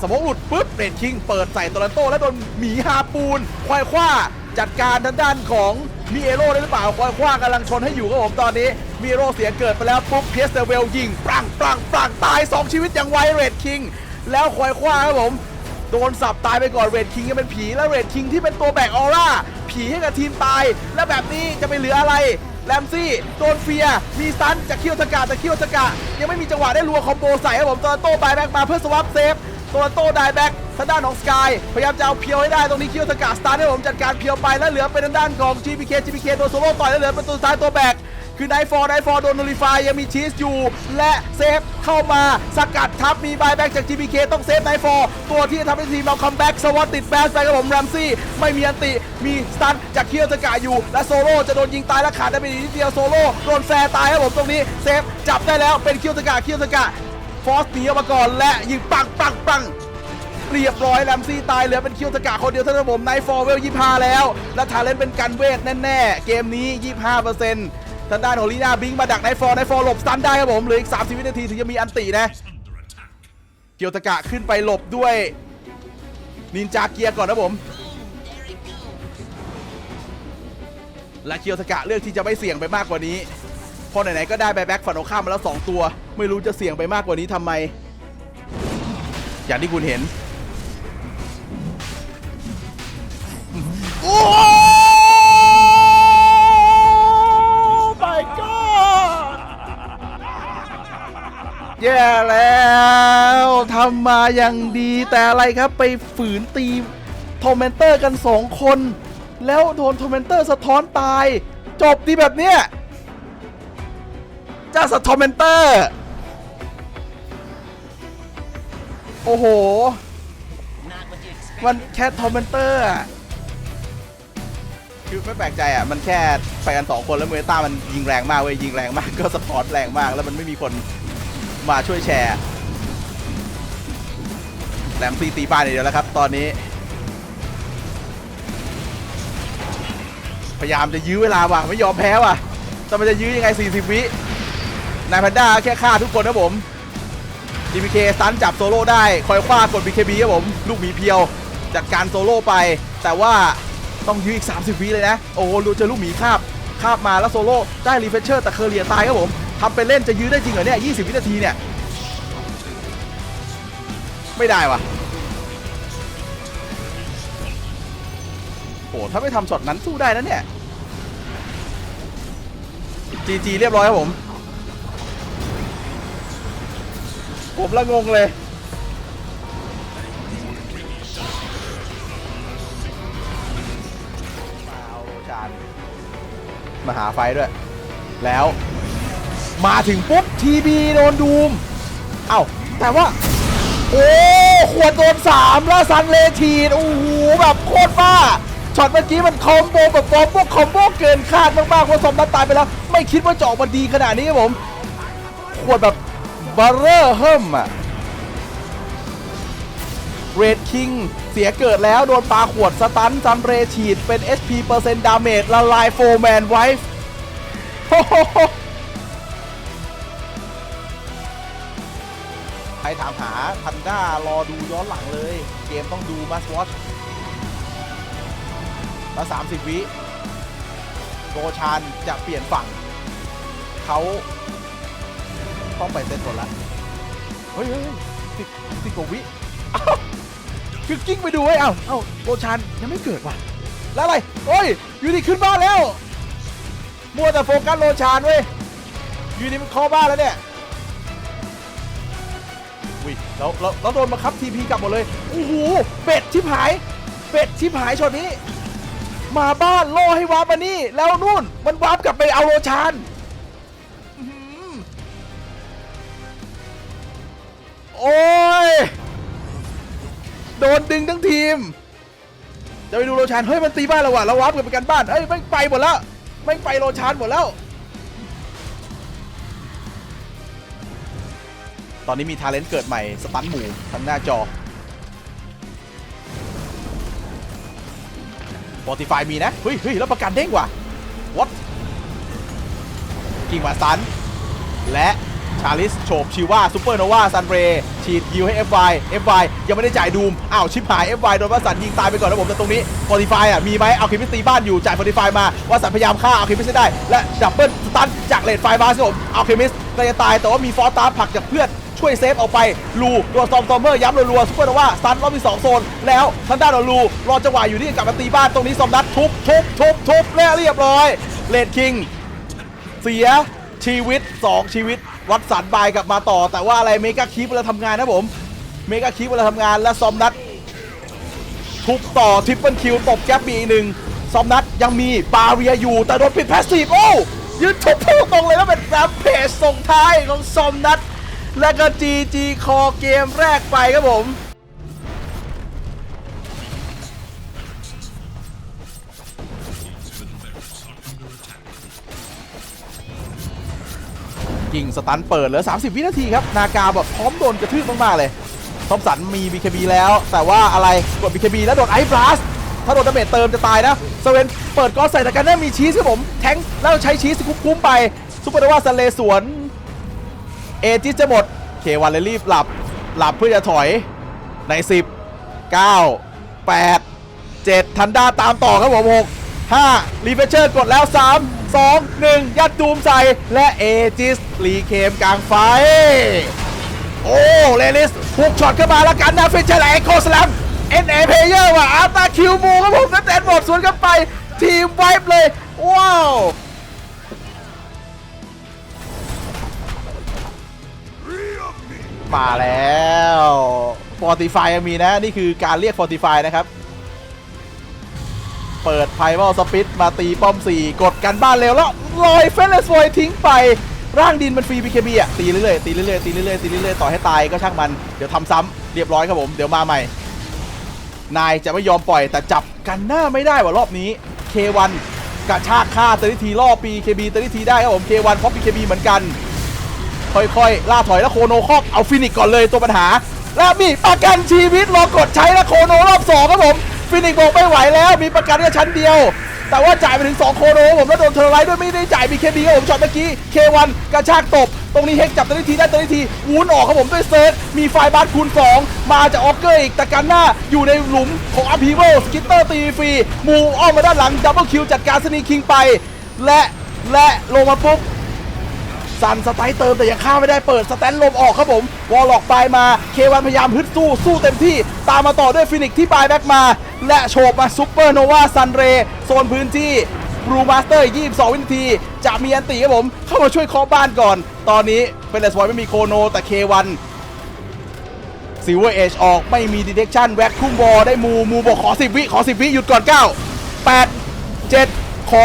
สมองหลุดปุ๊บเรดคิงเปิดใส่โตลันโต และโดนหมีฮาปูน ควายคว้าจัดการทางด้านของมีเอโร่ได้หรือเปล่าควายคว้ากำลังชนให้อยู่ครับผมตอนนี้ มีเอโร่เสียเกิดไปแล้วปุ๊บเพียสเตเวลยิงปังปังปังตาย 2 ชีวิตอย่างไวเรดคิงแล้วควายคว้าครับผมโดนสับตายไปก่อนเรดคิงก็เป็นผีแล้วเรดคิงที่เป็นตัวแบกออร่าผีให้กับทีมตาย แล้วแบบนี้จะไปเหลืออะไรแรมซี่โดนเฟียมีสตันจากเคียวสกาแต่เคียวสกายังไม่มีจังหวะได้รัวคอมโบใส่ครับผมตัวโต้บายแบ็กมาเพื่อสวับเซฟ ตัวโต้ไดแบ็กทางด้านของสกายพยายามจะเอาเพียวให้ได้ตรงนี้เคียวสกาสตาร์ทให้ผมจัดการเพียวไปแล้วเหลือเป็นทางด้านของ GPK GPK โดนโซโล่ต่อยแล้วเหลือเป็นตัวสุดท้ายตัวแบกคือไนฟอร์ไนฟอร์โดนนูริฟายยังมีชีสอยู่ และเซฟเข้ามาสกัดทับมีบายแบ็กจาก GPK ต้องเซฟไนฟอร์ตัวที่ทำให้ทีมเราคัมแบ็กสวัสติดแบสไปครับผมแรมซี่ไม่มีอันติมีสตันจากเคียวสกาอยู่ และโซโล่จะโดนยิงตายและขาดได้ไปนิดเดียวโซโล่โดนแฟร์ตายครับผมตรงนี้เซฟจับได้แล้วเป็นเคียวสกาเคียวสกา ฟอสหนีออกมาก่อนและยิงปังปังปังเรียบร้อยแรมซี่ตายเหลือเป็นคิวตะกะคนเดียวเท่านั้นผมไนฟอร์เวล25แล้ว และทาเลนเป็นกันเวทแน่ๆ เกมนี้25%ทางด้านของลีน่าบิงมาดักไนฟอร์ไนฟอร์หลบสตันได้ครับผมเหลืออีก30วินาทีถึงจะมีอันตินะเกียวตะกะขึ้นไปหลบด้วยนินจาเกียร์ก่อนนะผมและเกียวตะกะเลือกที่จะไม่เสี่ยงไปมากกว่านี้ พอไหนๆก็ได้แบ็คฝั่งตรงข้ามมาแล้ว2ตัว ไม่รู้จะเสี่ยงไปมากกว่านี้ทำไม อย่างที่คุณเห็น โอ้ my god แย่แล้วทำมาอย่างดีแต่อะไรครับไปฝืนตีทอมเมนเตอร์กันสองคน แล้วโดนทอมเมนเตอร์สะท้อนตาย จบดีแบบเนี้ย จ้าสะทอมเมนเตอร์ โอ้โห มันแค่ทอมเมนเตอร์อะคือไม่แปลกใจอะ มันแค่ไปกันสองคนแล้วเมตามันยิงแรงมากเว้ยยิงแรงมากก็สปอร์ตแรงมาก แล้วมันไม่มีคนมาช่วยแชร์แรมซีตีบ้านเดียวแล้วครับ ตอนนี้ พยายามจะยื้อเวลาว่ะไม่ยอมแพ้ว่ะแต่มันจะยื้อยังไง 40 วิ นายแพนด้าแค่ฆ่าทุกคนนะผม DPK สตันจับโซโล่ได้ คอยคว้ากด BKB ครับผม ลูกหมีเพียวจัดการโซโล่ไป แต่ว่าต้องยื้ออีก 30 วิเลยนะ โอ้โหดูเจอลูกหมีคาบคาบมาแล้วโซโล่ได้รีเฟชเชอร์แต่เคอร์เรียตายครับผมทำเป็นเล่นจะยื้อได้จริงเหรอเนี่ย 20 วินาทีเนี่ย ไม่ได้วะโอ้ถ้าไม่ทำช็อตนั้นสู้ได้นะเนี่ย GG เรียบร้อยครับผม ผมละงงเลย มาเอาโรชานมาหาไฟด้วย แล้ว มาถึงปุ๊บทีบีโดนดูม เอ้า แต่ว่า โอ้ขวดโดนสามแล้วซันเลทีนโอ้โหแบบโคตรบ้าช็อตเมื่อกี้มันคอมโบแบบฟอมพวกคอมโบเกินคาดมากๆเพราซอมนัตตายไปแล้ว ไม่คิดว่าจะออกมาดีขนาดนี้ครับผมขวดแบบ บาร์เรอร์เฮิมอะเรดคิงเสียเกิดแล้ว โดนปลาขวดสตันซันเรฉีด เป็น HP เปอร์เซ็นต์ดาเมจละลายโฟร์แมนไวฟ์ใครถามหาทันด้ารอดูย้อนหลังเลย เกมต้องดูมาสวอชมา30 วิโกชานจะเปลี่ยนฝั่ง เขา ต้องไปเซตคนละเฮ้ยเฮ้ยเฮ้ยสิบสิบกว่าวิอ้าคือกิ้งไปดูไว้ยเอ้าเอ้าโกชานยังไม่เกิดว่ะ แล้วอะไรโอ้ยอยู่ดีขึ้นบ้านแล้ว มัวแต่โฟกัสโลชานเว้ย อยู่ดีมันเคอบ้านแล้วเนี่ยวิแล้วแล้วแล้วโดนมาคับทีพีกลับหมดเลยโอ้โหเป็ดชิบหาย เป็ดชิบหายช็อตนี้ มาบ้านโล่ให้วาร์ปมานี่ แล้วนู่นมันวาร์ปกลับไปเอาโลชาน โอ้ย โดนดึงทั้งทีม จะไปดูโลชานเฮ้ยมันตีบ้านเราว่ะเราวาร์ปกันไปกันบ้านเฮ้ยไม่ไปหมดแล้วไม่ไปโลชานหมดแล้ว ตอนนี้มีทาเลนต์เกิดใหม่สตันหมู่ทางหน้าจอโ o ติฟายมีนะเฮ้ยเฮ้ยแล้วประกันเด้งว่ะ what กิ่งมาสตันและ ชาลิสโฉบชิว่าซูเปอร์โนวาซันเรฉีดยิวให้ FY FY ยังไม่ได้จ่ายดูมอ้าว ชิบหาย FY โดนวัสันยิงตายไปก่อนนะผมแต่ตรงนี้ฟอร์ติฟายอะมีไหมเอาคิมิสตีบ้านอยู่จ่ายฟอร์ติฟายมาวัสันพยายามฆ่าเอาคิมิสได้ และดับเบิลสตันจากเลดไฟมาครับผมเอาคิมิสก็จะตายแต่ว่ามีฟอร์ตาผลักจากเพื่อนช่วยเซฟออกไป ลูโดนซอมซอมเมอร์ย้ำรัวๆซุปเปอร์โนวาสันรอบที่สองโซน แล้วทางด้านของลูรอจังหวะอยู่ที่กลับมาตีบ้านตรงนี้ซอมดัตทุบทุบทุบทุบและเรียบร้อยเลดคิงเสียชีวิต 2 ชีวิต วัดสันบายกลับมาต่อ แต่ว่าอะไรเมกาคีปเวลาทำงานนะผมเมกาคีปเวลาทำงานและซอมนัดทุบต่อทริปเปิลคิวตบแก๊ปบีอีกหนึ่งซอมนัดยังมีบาเรียอยู่แต่โดนปิดแพสซีฟโอ้ยืนทุบพูตรงเลยแล้วเป็นแรมเพจส่งท้ายของซอมนัดและก็จีจีคอเกมแรกไปครับผม ยิงสตันเปิดเหลือ 30 วินาทีครับ นากาแบบพร้อมโดนกระทืบมาก ๆ เลยทอมสันมี BKB แล้ว แต่ว่าอะไรกด BKB แล้วโดนไอ b บลัสถ้าโดนดาเมจเติมจะตายนะสเวนเปิดก้อนใส่แต่กันได้มีชีสครับผม แทงแล้วใช้ชีสคุ้มๆไปซุปเปอร์โนวาซันเลสวน เอจิสจะหมดเควันเลยรีบหลับหลับเพื่อจะถอยใน 10 9 8 7 ทันด้าตามต่อครับผม6 5รีเฟชเชอร์กดแล้ว 3 2 1 ยัดดูมใส่ และเอจิสรีเคมกลางไฟ โอ้เลลิสพุกช็อตเข้ามาแล้วกันนะเฟชเชอร์และเอ็กโคสแลมเอ็นเอเพเยอร์ว่ะอาร์ตาคิวมูครับผมแล้วแดนบอดสวนกันไป ทีมไวป์เลย ว้าวมาแล้วฟอร์ติฟายยังมีนะ นี่คือการเรียกฟอร์ติฟายนะครับ เปิดไพวอลสปิดมาตีป้อม 4 กดกันบ้านเร็วแล้วลอยเฟลสโวยทิ้งไปร่างดินมันฟรี BKB อะตีเรื่อยๆตีเรื่อยๆตีเรื่อยๆตีเรื่อยๆต่อให้ตายก็ช่างมันเดี๋ยวทำซ้ำเรียบร้อยครับผมเดี๋ยวมาใหม่ นายจะไม่ยอมปล่อยแต่จับกันหน้าไม่ได้ว่ะรอบนี้ K1 กระชากฆ่าเตอร์ทีล่อปี KB เตอร์ทีได้ครับผม K1 เพราะ BKB เหมือนกัน ค่อยๆล่าถอยแล้วโคโนคอกเอาฟินิกก่อนเลยตัวปัญหาแล้วมีประกันชีวิตรอกดใช้แล้วโคโนรอบสองครับผม ฟินิกบอกไม่ไหวแล้วมีประกันแค่ชั้นเดียว แต่ว่าจ่ายไปถึง 2 โคโนครับผมแล้วโดนเทอร์ไลท์ด้วยไม่ได้จ่าย BKB ครับผมช็อตเมื่อกี้ K1 กระชากตบ ตรงนี้เฮกจับตัวทีได้ตัวทีวูนออกครับผมด้วยเซิร์ชมีไฟบัสคูณ 2 มาจากออกเกอร์อีกแต่กันหน้าอยู่ในหลุมของอ p พีเวลสกิตเตอร์ตีฟรีมูอ้อมมาด้านหลังดับเบิลคิวจัดการสนีคิงไป และและลงมาปุ๊บ ซันสไตล์เติมแต่ยังฆ่าไม่ได้เปิดสแตนลมออกครับผมวอลล็อกปลายมาเควันพยายามฮึดสู้สู้เต็มที่ ตามมาต่อด้วยฟินิกซ์ที่ปลายแบ็กมา และโฉบมาซุปเปอร์โนวาซันเรโซนพื้นที่บรูมาสเตอร์ 22 วินาที จะมีอันตีครับผม เข้ามาช่วยเคาะบ้านก่อน ตอนนี้เป็นเลสวอยไม่มีโคโนแต่เควันซิเวอร์เอชออกไม่มีดีเทคชั่นแว็กคุ้มบอลได้มูมูบอกขอ 10 วิ ขอ 10 วิ หยุดก่อน 9 8 7 ขอ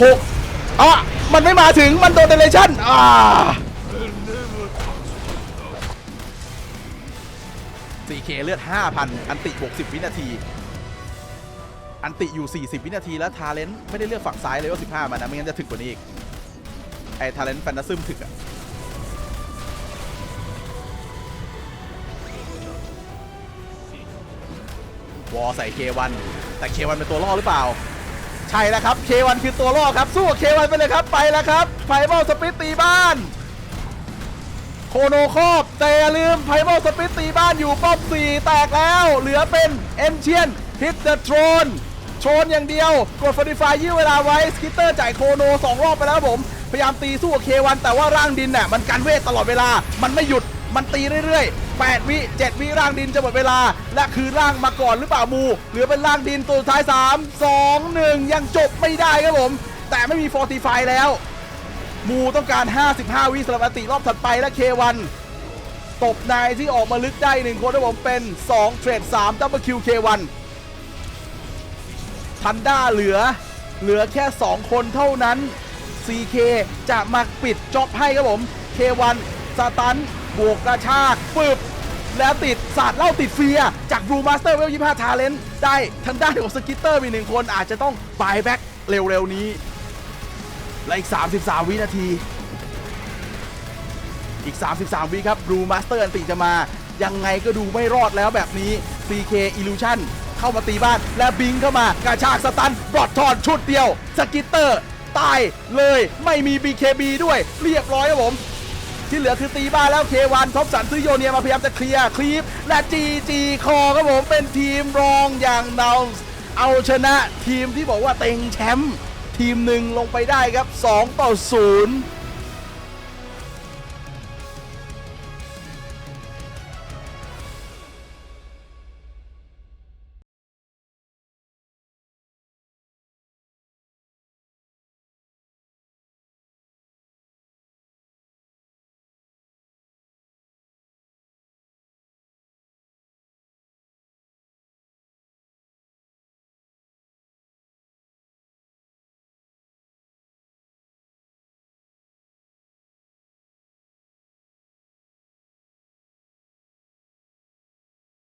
6 อะมันไม่มาถึงมันโดนเดเลชั่นอ่า 4K เลือด 5,000 อันติบวก10 วินาที อันติอยู่ 40 วินาทีแล้วทาเลนต์ไม่ได้เลือกฝั่งซ้ายเลยว่า 15 มันนะ ไม่งั้นจะถึกกว่านี้อีก ไอ้ทาเลนต์แฟนตาซึมถึกอะวอใส่ K1 แต่ K1 เป็นตัวล่อหรือเปล่า ใช่แล้วครับ K1 คือตัวล่อครับสู้กับ K1 ไปเลยครับไปแล้วครับไพเบิลสปิตตีบ้านโคโนครอบแต่อย่าลืมไพเบิลสปิตตีบ้านอยู่ป้อม4แตกแล้ว เหลือเป็นเอนเชียนฮิตเดอะโทรนโชนอย่างเดียว กดฟอร์ดิฟายยื้อเวลาไว้สกิตเตอร์จ่ายโคโน2รอบไปแล้วผม พยายามตีสู้กับ K1 แต่ว่าร่างดินน่ะมันกันเวทตลอดเวลา มันไม่หยุดมันตีเรื่อยๆ 8 วิ 7 วิร่างดินจะหมดเวลา และคือร่างมาก่อนหรือเปล่ามูเหลือเป็นร่างดินตัวสุดท้าย 3 2 1 ยังจบไม่ได้ครับผม แต่ไม่มีฟอร์ติฟายแล้ว มูต้องการ 55 วิสำหรับอติรอบถัดไปและ K1 ตบนายที่ออกมาลึกได้หนึ่งคนครับผมเป็น 2 เทรด3ดับเบิลคิว K1 ทันด้าเหลือ เหลือแค่ 2 คนเท่านั้น CK จะมาปิดจ็อบให้ครับผม K1 สตัน บวกกระชากปึบแล้วติดสาดเหล่าติดเฟีย จากบลูมาสเตอร์เวล25ทาเลนได้ทางด้านของสกิตเตอร์มีหนึ่งคนอาจจะต้องบายแบ็กเร็วๆนี้ และอีก 33 วินาที อีก 33 วิครับบลูมาสเตอร์อันติจะมา ยังไงก็ดูไม่รอดแล้วแบบนี้ CK Illusion เข้ามาตีบ้านและบิงเข้ามากระชากสตันบลอดทอนชุดเดียว สกิตเตอร์ ตายเลยไม่มี BKB ด้วยเรียบร้อยครับผม ที่เหลือคือตีบ้านแล้วเควันท็อปสันซื้อโยเนียมาพยายามจะเคลียร์คลีปและจีจีคอครับผมเป็นทีมรองอย่างเนาเอาชนะทีมที่บอกว่าเต็งแชมป์ทีมหนึ่งลงไปได้ครับ 2 ต่อ 0